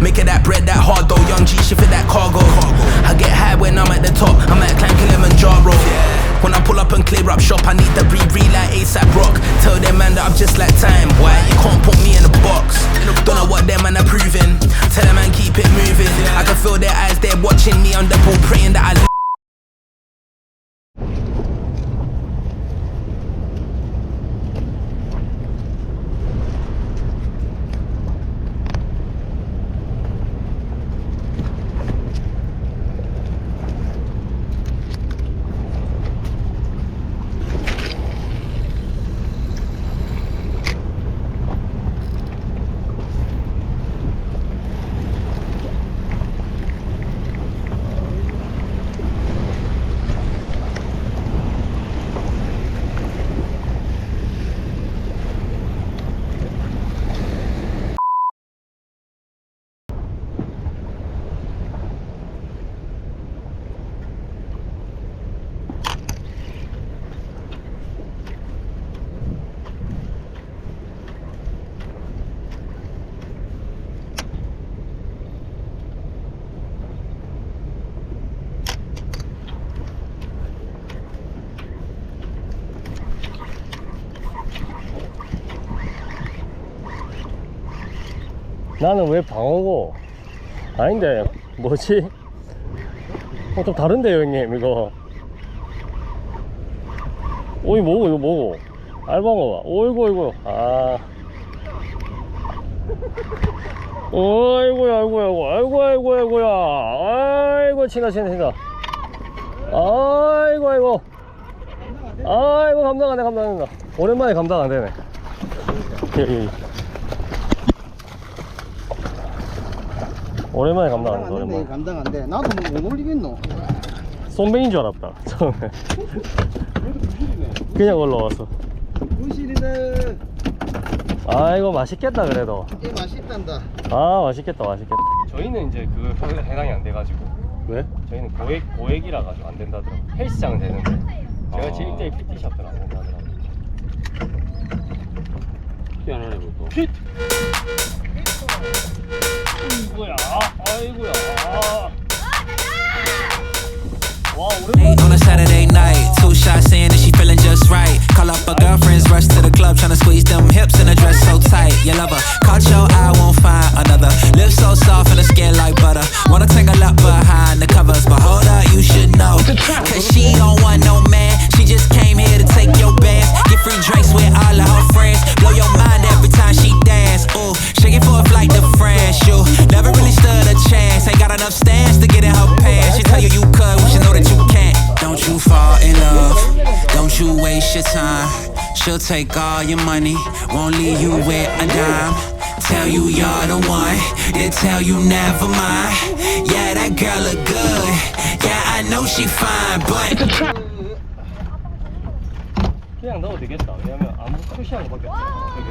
Make it that bread that hard though. Young G shit for that cargo. I get high when I'm at the top. I'm at climb Kilimanjaro. When I pull up and clear up shop, I need to breathe real like ASAP Rock. Tell them man that I'm just like time. Why you can't put me in a box? Don't know what them man are proving. Tell them man keep it moving. I can feel their eyes, they're watching me on the pool, praying that I. 나는 왜 방어고? 아닌데, 뭐지? 어, 좀 다른데요, 형님, 이거. 오이, 뭐고, 이거 뭐고? 알방어가. 오이고, 이고. 아. 어이구야, 아이고야, 아이고, 아이고, 아이고야. 아이고, 친다, 친다, 친다. 아이고, 아이고. 아이고, 감당 안 돼, 감당 안 된다. 오랜만에 감당 안 되네. 오랜만에 감당 안 돼, 안 오랜만에. 감당 안 돼 나도 뭐못 올리겠노 쏨뱅인 줄 알았다, 처음에. 그냥 올라와서. 부실이네 아이고, 맛있겠다, 그래도. 이 맛있단다 아, 맛있겠다, 맛있겠다. 저희는 이제 그 해당이 안 돼가지고. 왜? 저희는 고액, 고액이라 가지고 안 된다더라고. 헬스장은 되는데. 제가 아. 제일 1대1 PT샵들은 안 된다더라고. 희한하네 그것도 핏! Wanna take a look behind the covers, but hold up, you should know. Cause she don't want no man, she just came here to take your bath. Get free drinks with all of her friends. Blow your mind every time she dance. Ooh, shake it for a flight to France. You never really stood a chance. Ain't got enough stance to get in her pants. She tell you you could, we should know that you can't. Don't you fall in love. Don't you waste your time. She'll take all your money, won't leave you with a dime Tell you you're the one, then tell you never mind. Yeah, that girl look good. Yeah, I know she fine, but. 그냥 넣어도 되겠다. 왜냐면 아무 푸시한 거밖에 없어. 되게.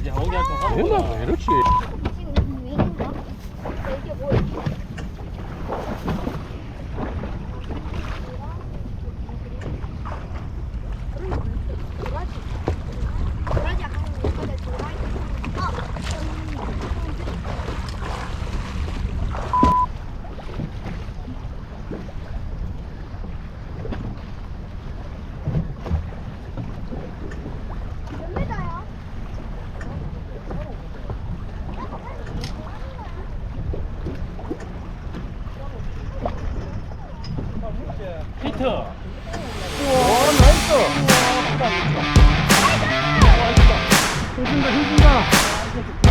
이제 하오기 할거 하는 맨날 거야. 왜 이렇지 히트. 우와, 나이스. 우와, 힘준다, 힘준다.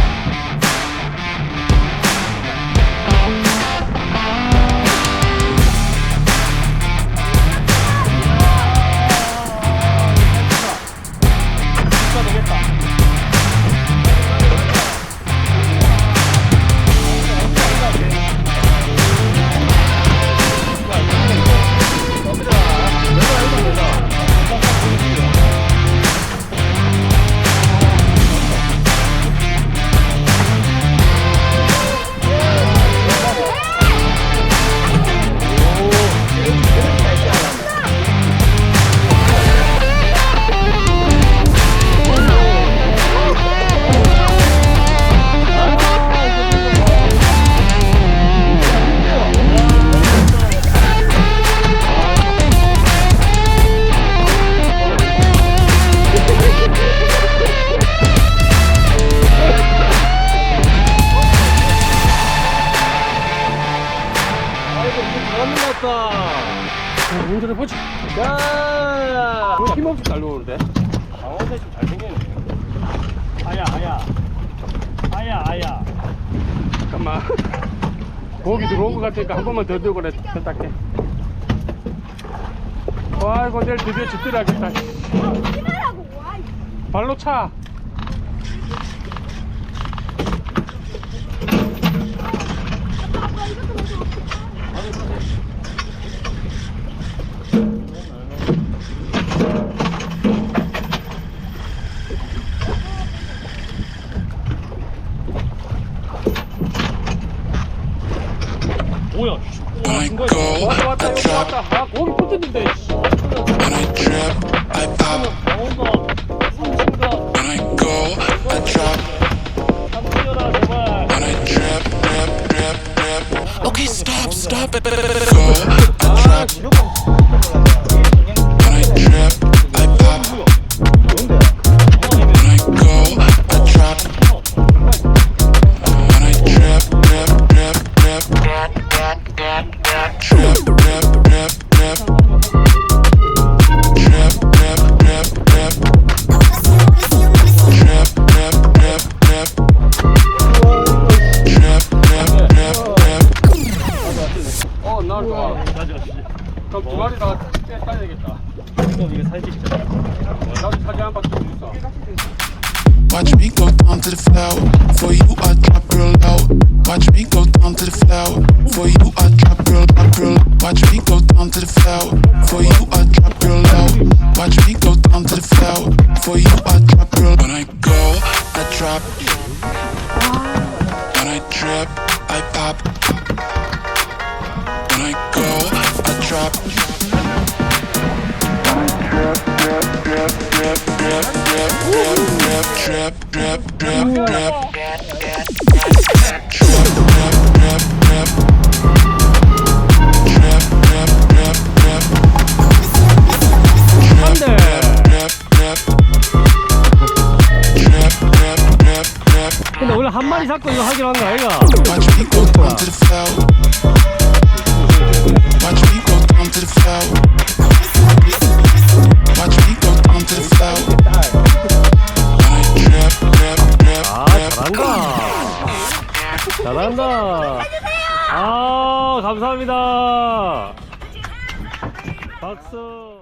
야! 힘없이 잘 노는데? 강원대 좀 잘생겼네. 아야, 아야. 아야, 아야. 잠깐만. 고기 들어온 것 같으니까 한 번만 더 들고 그래. 세탁해. 아이고, 내일 드디어 집들 하겠다. 와. 발로 차. 아빠 이것도 먼저 뭐야? muito de dois. Watch me go down to the floor. For you, I drop real low. Watch me go down to the floor. For you, I drop real, drop real. Watch me go down to the floor. For you, I drop real low. Watch me go down to the floor. For you, I drop real. When I go, I drop. When I drip, I pop. When I go, I drop. 근데 원래 한 마리 잡고 이거 하기로 한 거 아이가? Watch me go down to the floor. 잘한다. 잘한다. 아, 감사합니다. 박수.